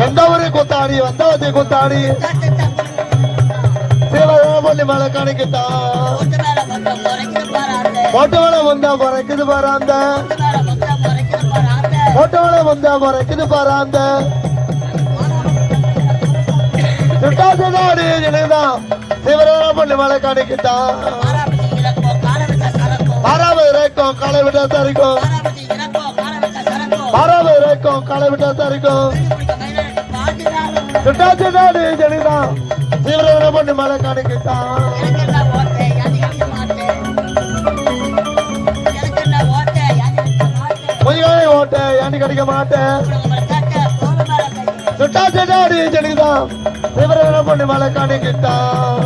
கந்தவரி கூத்தாடி வந்தாதி கூத்தாடி. சிவராமல்லி மலை கணக்குத்தான் மொட்டை வந்தா முறைக்குது பாராந்த. அந்த வந்தா முறைக்குது பாராந்த. அந்த நினைதான் நாடு எனக்குதான் சிவராமல்லி மலை கணக்குத்தான் மாறாம இறக்கும் களை விட்டா சரிக்கும். மாறாம இறக்கும் களை விட்டா சரிக்கும் சுட்டாசி நாடு எனக்குதான் சிவராமல்லி மலை கணக்குத்தான் பொய்காலை ஓட்ட ஏண்டி கிடைக்க மாட்டேன் சுட்டா செட்டாடி ஜனிதான் சிவரன பொண்ணு மலை காணிக்கிட்டான்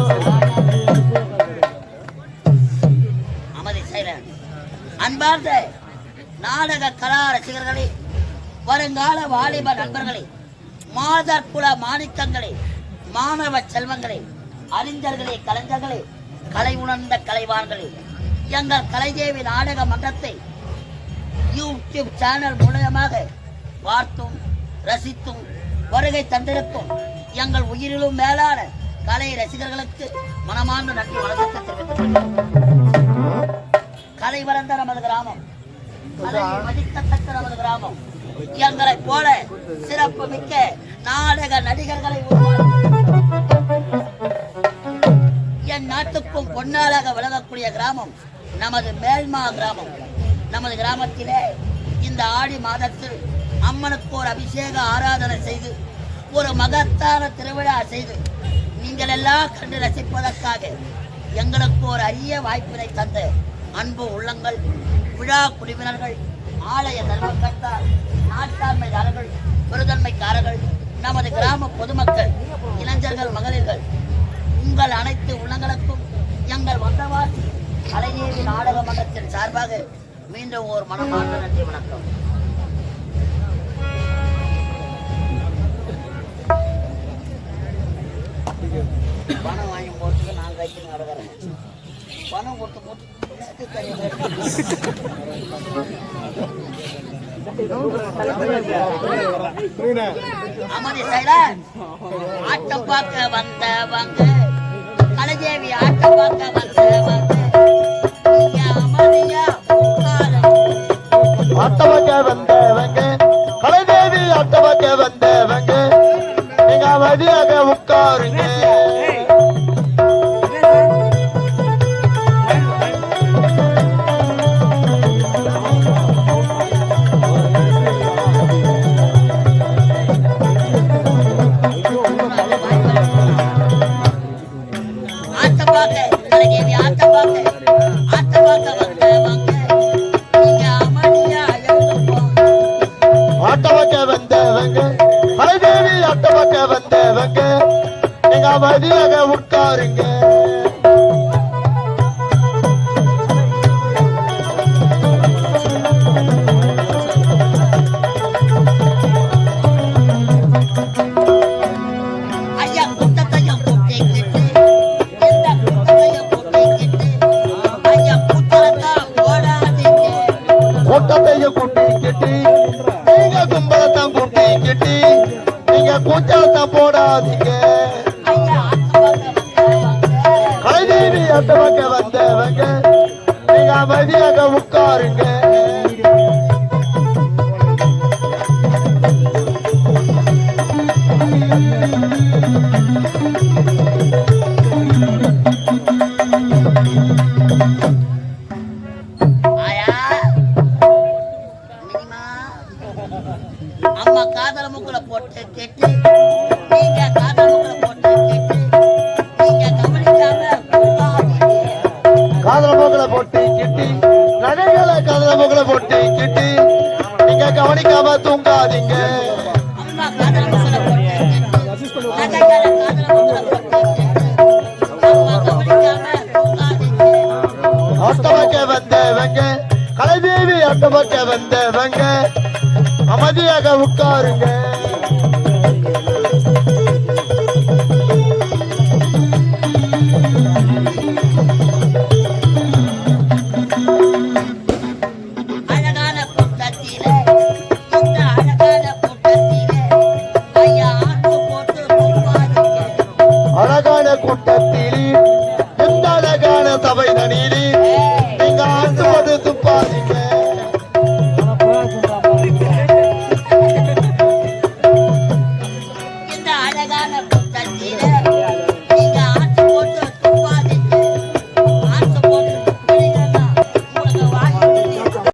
அன்பார்ந்த நாடக கலா ரசிகர்களே வருங்கால வாலிப நண்பர்களே மாதர் குல மாணிக்கங்களே மாணவ செல்வங்களே அறிஞர்களே கலைஞர்களே கலை உணர்ந்த கலைவான்களே எங்கள் கலைதேவி நாடக மன்றத்தை யூடியூப் சேனல் மூலயமாக பார்த்தும் ரசித்தும் வருகை தந்திருக்கும் எங்கள் உயிரிலும் மேலான கலை ரசிகர்களுக்கு மனமார்ந்த நன்றி வணக்கத்தை தெரிவித்துக் கலை வளர்ந்த நமது கிராமம் மதிக்கத்தக்க நமது கிராமம். எங்களை போல சிறப்பு மிக்க நாடக நடிகர்களை என் நாட்டுக்கும் பொன்னாளாக விளங்கக்கூடிய கிராமம் நமது மேல்மா கிராமம். நமது கிராமத்திலே இந்த ஆடி மாதத்தில் அம்மனுக்கு ஒரு அபிஷேக ஆராதனை செய்து ஒரு மகத்தான திருவிழா செய்து நீங்கள் எல்லாம் கண்டு ரசிப்பதற்காக எங்களுக்கு ஒரு அரிய வாய்ப்பினை தந்த அன்பு உள்ளங்கள் விழா குழுவினர்கள் ஆலய தர்மக்கர்த்தார் நாட்டாண்மைதாரர்கள் பெருதன்மைக்காரர்கள் நமது கிராம பொதுமக்கள் இளைஞர்கள் மகளிர்கள் உங்கள் அனைத்து உள்ளங்களுக்கும் எங்கள் வந்தவாசி கலைஞேவி நாடக மன்றத்தின் சார்பாக மீண்டும் ஒரு மனமார்ந்த நன்றி வணக்கம். பணம் கொடுத்து போட்டு ஆட்டம் பார்க்க வந்தவங்க கலைஜேவி ஆட்டம் பார்க்க வந்தவங்க பார்க்க கலைஜேவி ஆட்டம் பார்க்க ஆட்டம் பார்க்க கும்பலத்தான் கூட்டி கிட்டி நீங்க கூச்சலத்தான் போடாதீங்க. ஐயா அட்டவங்க வந்தவங்க நீங்க அமைதியாக உட்காருங்க. காதல முக்குல போட்டு கேட்டு நீங்க காதல முக்குல போட்டு கேட்டு நீங்க கவனிக்காம. காதல போக்கல போட்டி கிட்டி. நகைகளை காதல போக்கல போட்டி கிட்டி. நீங்க கவனிக்காம தூங்காதீங்க. அம்மா காதல முக்குல போட்டு கேட்டு. நகைகளை காதல முக்குல போட்டு கேட்டு. அம்மா கவனிக்காம. அட்டவக்க வந்தவங்க கலைதேவி அட்டவக்க வந்தவங்க அமைதியாக உட்காருங்க.